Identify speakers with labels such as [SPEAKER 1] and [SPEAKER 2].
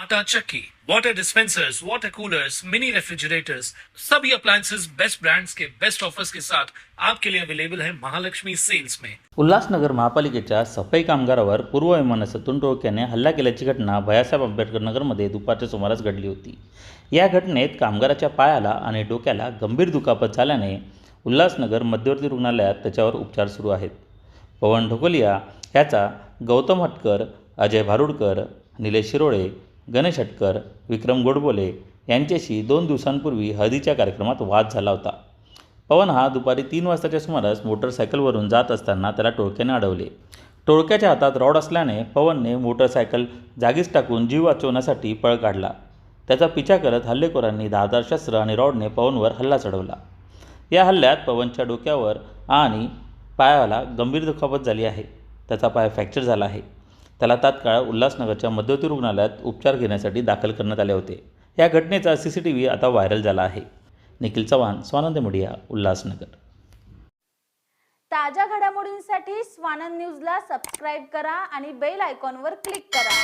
[SPEAKER 1] आटा चक्की, water dispensers water coolers mini refrigerators सभी appliances best brands के बेस्ट ऑफर्स के साथ आपके लिए अवेलेबल है महालक्ष्मी सेल्स में।
[SPEAKER 2] उल्हासनगर महापालिकेच्या सफाई कामगारावर पूर्व विमानातून टोळक्याने हल्ला केल्याची घटना भयासाहेब आंबेडकर नगरमध्ये दुपारच्या सुमारास घडली होती. या घटनेत कामगाराच्या पायाला आणि डोक्याला गंभीर दुखापत झाल्याने उल्हासनगर मध्यवर्ती रुग्णालयात त्याच्यावर उपचार सुरू आहेत. पवन ढोकलिया ह्याचा गौतम हटकर अजय भारुडकर निलेश शिरोळे गणेश हटकर विक्रम गोडबोले यांच्याशी दोन दिवसांपूर्वी हळदीच्या कार्यक्रमात वाद झाला होता. पवन हा दुपारी तीन वाजताच्या सुमारास मोटरसायकलवरून जात असताना त्याला टोळक्याने अडवले. टोळक्याच्या हातात रॉड असल्याने पवनने मोटरसायकल जागीच टाकून जीव वाचवण्यासाठी पळ काढला. त्याचा पिछा करत हल्लेखोरांनी धारदार शस्त्र आणि रॉडने पवनवर हल्ला चढवला. या हल्ल्यात पवनच्या डोक्यावर आणि पायाला गंभीर दुखापत झाली आहे. त्याचा पाय फ्रॅक्चर झाला आहे. त्याला तात्काळ उल्हासनगरच्या मध्यवर्ती रुग्णालयात उपचार घेण्यासाठी दाखल करण्यात आले होते. या घटनेचा सी सी टी व्ही आता व्हायरल झाला आहे. निखिल चव्हाण स्वानंद मीडिया उल्हासनगर.
[SPEAKER 3] ताज्या घडामोडींसाठी स्वानंद न्यूजला सबस्क्राईब करा आणि बेल आयकॉनवर क्लिक करा.